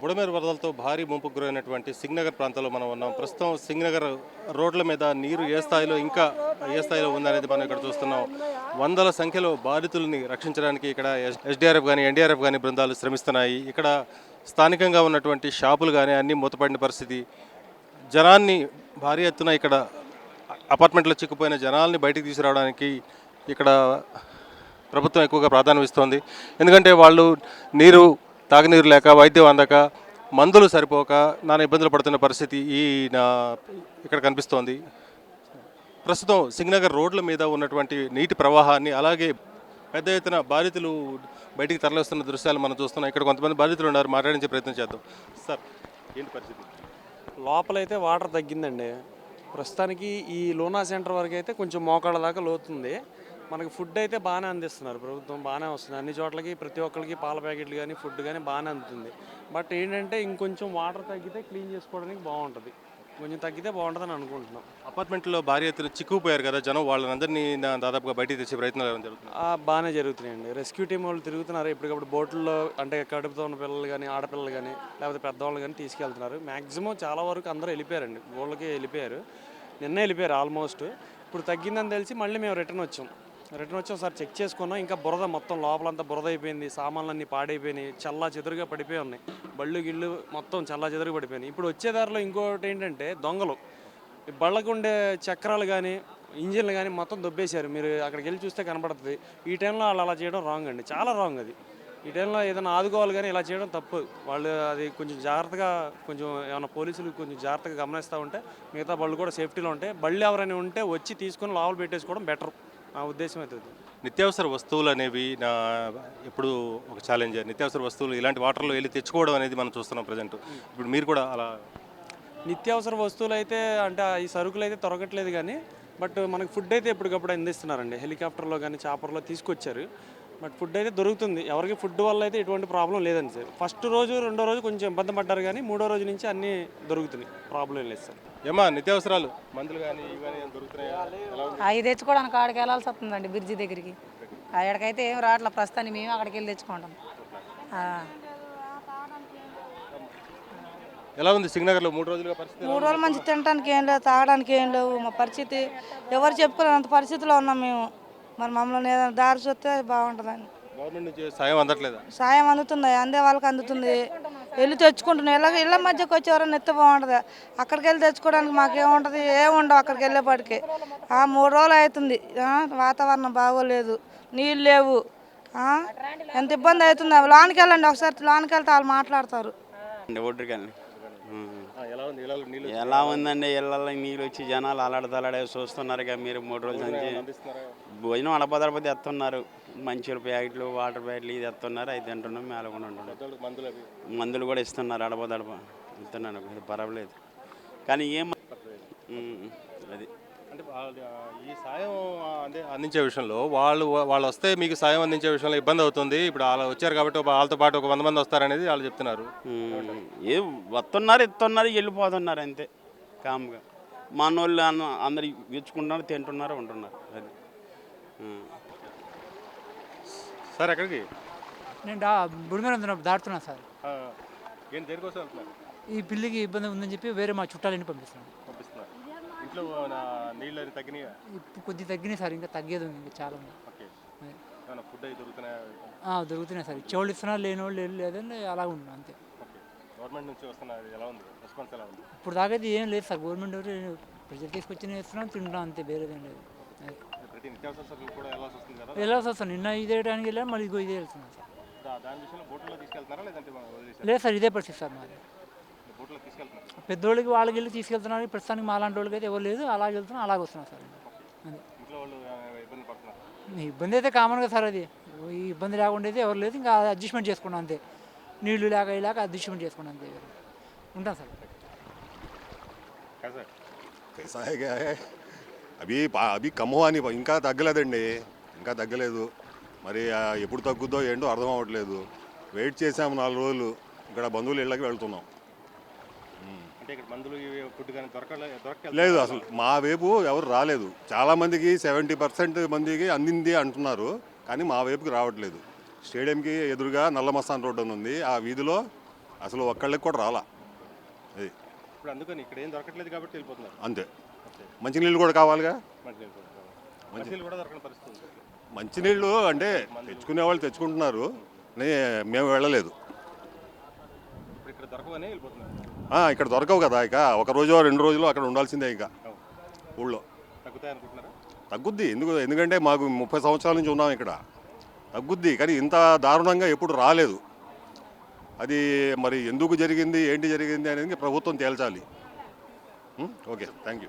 బుడమేరు వరదలతో భారీ ముంపుకు గురైనటువంటి సింగ్నగర్ ప్రాంతంలో మనం ఉన్నాం. ప్రస్తుతం సింగ్నగర్ రోడ్ల మీద నీరు ఏ స్థాయిలో ఇంకా ఏ స్థాయిలో ఉందనేది మనం ఇక్కడ చూస్తున్నాం. వందల సంఖ్యలో బాధితుల్ని రక్షించడానికి ఇక్కడ ఎస్డిఆర్ఎఫ్ కానీ ఎన్డీఆర్ఎఫ్ కానీ బృందాలు శ్రమిస్తున్నాయి. ఇక్కడ స్థానికంగా ఉన్నటువంటి షాపులు కానీ అన్నీ మూతపడిన పరిస్థితి. జనాన్ని భారీ ఎత్తున ఇక్కడ అపార్ట్మెంట్లో చిక్కుపోయిన జనాల్ని బయటికి తీసుకురావడానికి ఇక్కడ ప్రభుత్వం ఎక్కువగా ప్రాధాన్యం ఇస్తోంది ఎందుకంటే వాళ్ళు నీరు తాగునీరు లేక వైద్యం అందక మందులు సరిపోక నానా ఇబ్బందులు పడుతున్న పరిస్థితి ఈ నా- ఇక్కడ కనిపిస్తోంది. ప్రస్తుతం సింగనగర్ రోడ్ల మీద ఉన్నటువంటి నీటి ప్రవాహాన్ని అలాగే పెద్ద ఎత్తున బాధితులు బయటికి తరలిస్తున్న దృశ్యాలు మనం చూస్తున్నాం. ఇక్కడ కొంతమంది బాధితులు ఉన్నారు. మాట్లాడించే ప్రయత్నం చేద్దాం. సార్ ఏంటి పరిస్థితి? లోపలైతే వాటర్ తగ్గిందండి. ప్రస్తుతానికి ఈ లోనా సెంటర్ వరకు అయితే కొంచెం మోకాళ్ళ దాకా లోతుంది. మనకి ఫుడ్ అయితే బాగానే అందిస్తున్నారు. ప్రభుత్వం బాగానే వస్తుంది. అన్ని చోట్లకి ప్రతి ఒక్కరికి పాల ప్యాకెట్లు కానీ ఫుడ్ కానీ బాగానే అందుతుంది. బట్ ఏంటంటే ఇంకొంచెం వాటర్ తగ్గితే క్లీన్ చేసుకోవడానికి బాగుంటుంది. కొంచెం తగ్గితే బాగుంటుందని అనుకుంటున్నాం. అపార్ట్మెంట్లో భారీ ఎత్తున చిక్కుపోయారు కదా జనం వాళ్ళందరినీ దాదాపుగా బయటికి తెచ్చే ప్రయత్నాలు ఏమైనా జరుగుతున్నాయి? బాగానే జరుగుతున్నాయండి. రెస్క్యూ టీం వాళ్ళు తిరుగుతున్నారు. ఇప్పటికప్పుడు బోట్లలో అంటే కడుపుతో ఉన్న పిల్లలు కానీ ఆడపిల్లలు కానీ లేకపోతే పెద్దవాళ్ళు కానీ తీసుకెళ్తున్నారు. మ్యాక్సిమం చాలా వరకు అందరూ వెళ్ళిపోయారండి. ఊళ్ళకి వెళ్ళిపోయారు. నిన్నే వెళ్ళిపోయారు ఆల్మోస్ట్. ఇప్పుడు తగ్గిందని తెలిసి మళ్ళీ మేము రిటర్న్ వచ్చాం. రిటర్న్ వచ్చాం సార్ చెక్ చేసుకున్నాం. ఇంకా బురద మొత్తం లోపలంతా బురద అయిపోయింది సామాన్లన్నీ పాడైపోయినాయి. చల్లా చెదురుగా పడిపోయి ఉన్నాయి. బళ్ళు గిళ్ళు మొత్తం చల్లా చెదురుగా పడిపోయినాయి. ఇప్పుడు వచ్చే దారిలో ఇంకోటి ఏంటంటే దొంగలు. బళ్ళకు ఉండే చక్రాలు కానీ ఇంజిన్లు కానీ మొత్తం దొబ్బేశారు. మీరు అక్కడికి వెళ్ళి చూస్తే కనబడుతుంది ఈ టైంలో వాళ్ళు అలా చేయడం రాంగ్ అండి. చాలా రాంగ్ అది. ఈ టైంలో ఏదైనా ఆదుకోవాలి కానీ ఇలా చేయడం తప్పు. వాళ్ళు అది కొంచెం జాగ్రత్తగా కొంచెం ఏమైనా పోలీసులు కొంచెం జాగ్రత్తగా గమనిస్తూ ఉంటే మిగతా బళ్ళు కూడా సేఫ్టీలో ఉంటాయి. బళ్ళు ఎవరైనా ఉంటే వచ్చి తీసుకొని లోపల పెట్టేసుకోవడం బెటర్. నా ఉద్దేశం అయితే అది. నిత్యావసర వస్తువులు అనేవి నా ఎప్పుడు ఒక ఛాలెంజ్ నిత్యావసర వస్తువులు ఇలాంటి వాటర్లో వెళ్ళి తెచ్చుకోవడం అనేది మనం చూస్తున్నాం ప్రజెంట్ ఇప్పుడు మీరు కూడా అలా నిత్యావసర వస్తువులు అయితే అంటే ఈ సరుకులు అయితే దొరకట్లేదు కానీ బట్ మనకి ఫుడ్ అయితే ఎప్పటికప్పుడు అందిస్తున్నారండి. హెలికాప్టర్లో కానీ చాపర్లో తీసుకొచ్చారు. బట్ ఫుడ్ అయితే దొరుకుతుంది. ఎవరికి ఫుడ్ వల్ల అయితే ఎటువంటి ప్రాబ్లం లేదండి సార్. ఫస్ట్ రోజు రెండో రోజు కొంచెం ఇబ్బంది పడ్డారు కానీ మూడో రోజు నుంచి అన్నీ దొరుకుతున్నాయి. ప్రాబ్లం లేదు సార్. ఏమా నిత్యావసరాలు? మందులు కానీ ఇవన్నీ దొరుకుతున్నాయా? ఎలా ఉంది? అవి తెచ్చుకోవడానికి ఆడికి వెళ్ళాల్సి వస్తుందండి బ్రిడ్జి దగ్గరికి. అక్కడికైతే ఏం రావట్లే ప్రస్తుతానికి మేము అక్కడికి వెళ్ళి తెచ్చుకుంటాం. ఆ. ఎలా ఉంది సింగనగర్లో మూడు రోజులుగా పరిస్థితి మూడు రోజులు మంచి తినడానికి ఏం లేదు తాగడానికి ఏం లేవు. మా పరిస్థితి ఎవరు చెప్పుకోలేనంత పరిస్థితిలో ఉన్నాం మేము. మరి మమ్మల్ని ఏదైనా దారి చూస్తే బాగుంటుందని. గవర్నమెంట్ నుంచి సాయం అందట్లేదా? సాయం అందుతుంది అందే వాళ్ళకి అందుతుంది. వెళ్ళి తెచ్చుకుంటున్నాం. ఇళ్ళ ఇళ్ళ మధ్యకి వచ్చి ఎవరైనా ఎత్తే బాగుంటుంది? అక్కడికి వెళ్ళి తెచ్చుకోవడానికి మాకేముంటుంది? ఏముండవు అక్కడికి వెళ్ళేపాటికి. ఆ మూడు రోజులు అవుతుంది. వాతావరణం బాగోలేదు. నీళ్ళు లేవు. ఎంత ఇబ్బంది అవుతుంది? లోనికి వెళ్ళండి. ఒకసారి లోనికి వెళ్తే వాళ్ళు మాట్లాడతారు. ఎలా ఉందండి ఇళ్ళల్లో నీళ్ళు వచ్చి జనాలు అలాడతలాడే చూస్తున్నారు ఇక మీరు మూడు రోజుల నుంచి. భోజనం అడపదడపది ఎత్తున్నారు. మంచిల ప్యాకెట్లు వాటర్ ప్యాకెట్లు ఇది ఎత్తున్నారు. అది తింటున్నాం మేల కూడా ఉంటున్నాం. మందులు అవి. కూడా ఇస్తున్నారు అడపదడప. ఇస్తున్నాను ఇది పర్వాలేదు. కానీ ఏం అది. అంటే ఈ సాయం అందే అందించే విషయంలో వాళ్ళు వాళ్ళు వస్తే మీకు సాయం అందించే విషయంలో ఇబ్బంది అవుతుంది. ఇప్పుడు వాళ్ళు వచ్చారు కాబట్టి వాళ్ళతో పాటు ఒక వంద మంది వస్తారనేది వాళ్ళు చెప్తున్నారు. ఏ వస్తున్నారు ఇస్తున్నారు వెళ్ళిపోతున్నారు అంతే కామ్గా. మనోళ్ళు అన్న అందరు ఇచ్చుకుంటున్నారు తింటున్నారు ఉంటున్నారు. అది. సార్ ఎక్కడికి? నేను బుడిమేర దాటుతున్నాను సార్. దేనికోసం ఈ పిల్లికి ఇబ్బంది ఉందని చెప్పి వేరే మా చుట్టాలని పంపిస్తున్నాను. నా నీళ్ళు తగ్గినాయా? ఇప్పుడు కొద్దిగా తగ్గినాయి సార్ ఇంకా తగ్గేది ఉంది ఇంకా చాలా ఉంది ఫుడ్ దొరుకుతున్నాయా? దొరుకుతున్నాయి సార్. ఇచ్చేవాళ్ళు ఇస్తున్నారు లేని వాళ్ళు ఏం లేదని అలా ఉంది అంతే. గవర్నమెంట్ నుంచి వస్తున్నారు ఎలా ఉంది? రెస్పాన్స్ ఎలా ఉంది? ఇప్పుడు దాకా ఏం లేదు సార్. గవర్నమెంట్ ప్రజలు తీసుకొచ్చి ఇస్తున్నాం తింటాం అంతే. వేరేదేం లేదు. వెళ్ళాల్సి వస్తుంది నిన్న ఇదే టైంకి వెళ్ళాను మళ్ళీ ఇదే వెళ్తున్నాను సార్. లేదు సార్ ఇదే పరిస్థితి సార్ మాది. పెద్దోళ్ళకి వాళ్ళకి వెళ్ళి తీసుకెళ్తున్నారు. ప్రస్తుతానికి మాలాంటి వాళ్ళకి అయితే ఎవరు లేదు. అలాగే వెళ్తున్నారు అలాగే వస్తున్నాం సార్. అది. ఇబ్బంది అయితే కామన్గా సార్ అది. ఈ ఇబ్బంది లేకుండా అయితే ఎవరు లేదు. ఇంకా అడ్జస్ట్మెంట్ చేసుకున్నాం అంతే. నీళ్ళు లేక ఇలాగ అడ్జస్ట్మెంట్ చేసుకున్నాం అంతే. ఉంటాం సార్. అవి అవి కమ్మవాని ఇంకా తగ్గలేదండి. ఇంకా తగ్గలేదు. మరి ఎప్పుడు తగ్గుద్దో ఏంటో అర్థం అవ్వట్లేదు. వెయిట్ చేసాము నాలుగు రోజులు. ఇక్కడ బంధువులు ఇళ్ళకి వెళ్తున్నాం. అంటే ఇక్కడ మందులు ఇవి ఫుడ్ కానీ దొరకలే దొరక లేదు అసలు మా వైపు ఎవరు రాలేదు. చాలా మందికి సెవెంటీ పర్సెంట్ మందికి అందింది అంటున్నారు కానీ మా వైపుకి రావట్లేదు. స్టేడియంకి ఎదురుగా నల్లమస్తాన్ రోడ్డు అని ఉంది. ఆ వీధిలో అసలు ఒక్కళ్ళకి కూడా రాలా. అది ఇప్పుడు అందుకని ఇక్కడ ఏం దొరకట్లేదు కాబట్టి వెళ్ళిపోతున్నారు. అంతే. మంచినీళ్ళు కూడా కావాలిగా? మంచినీళ్ళు కూడా కావాలి. మంచినీళ్ళు కూడా దొరకని పరిస్థితి ఉంది. మంచినీళ్ళు అంటే తెచ్చుకునే వాళ్ళు తెచ్చుకుంటున్నారు నే మేము వెళ్ళలేదు. ఇప్పుడు ఇక్కడ దొరకవనే వెళ్ళిపోతున్నారు. ఆ, ఇక్కడ దొరకవు కదా ఇక. ఒక రోజు రెండు రోజులు అక్కడ ఉండాల్సిందే ఇక. ఊళ్ళో. తగ్గుద్ది. ఎందుకు ఎందుకంటే మాకు ముప్పై సంవత్సరాల నుంచి ఉన్నాం ఇక్కడ. తగ్గుద్ది. కానీ ఇంత దారుణంగా ఎప్పుడు రాలేదు. అది మరి ఎందుకు జరిగింది ఏంటి జరిగింది అనేది ప్రభుత్వం తేల్చాలి? ఓకే. Thank you